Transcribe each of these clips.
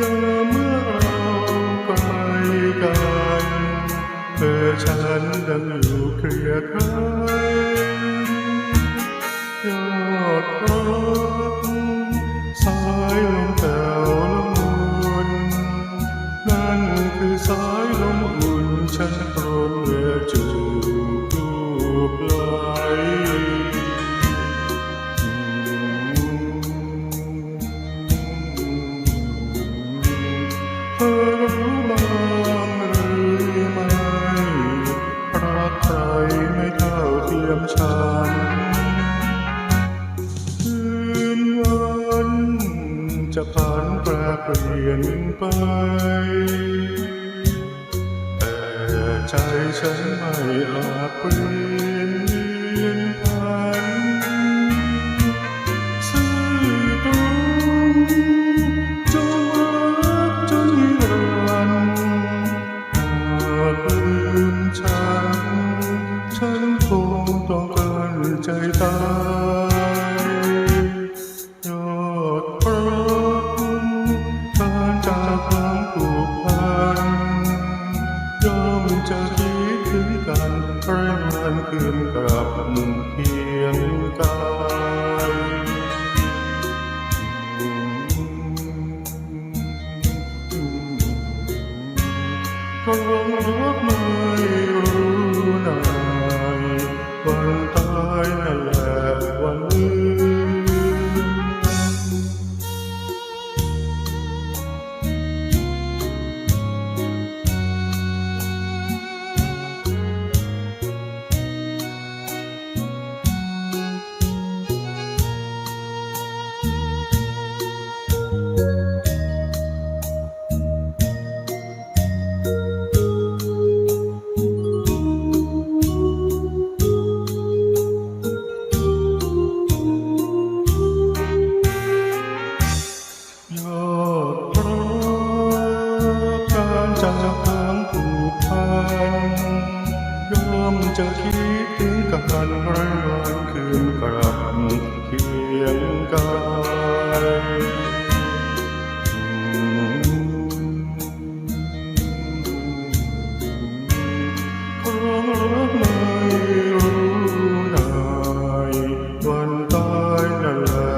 ยามเมื่อเราไกลกันเธอฉันดังอยู่เคลียร์คาย จะผ่านแปรเปลี่ยนไป แต่ใจฉันไม่อาจเปลี่ยนเลียนพันซื่อตรงจงรักจนนิรันดร์หากลืมฉัน ฉันคงต้องการใจตายย คืนกลับเพียงกายก็รักไม่รู้นายวัน จากทางผูกพันย่อมจะคิดถึงกันร้ายวันคืนกลับเคียงกายวันตายนั่นแหละ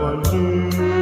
วันที่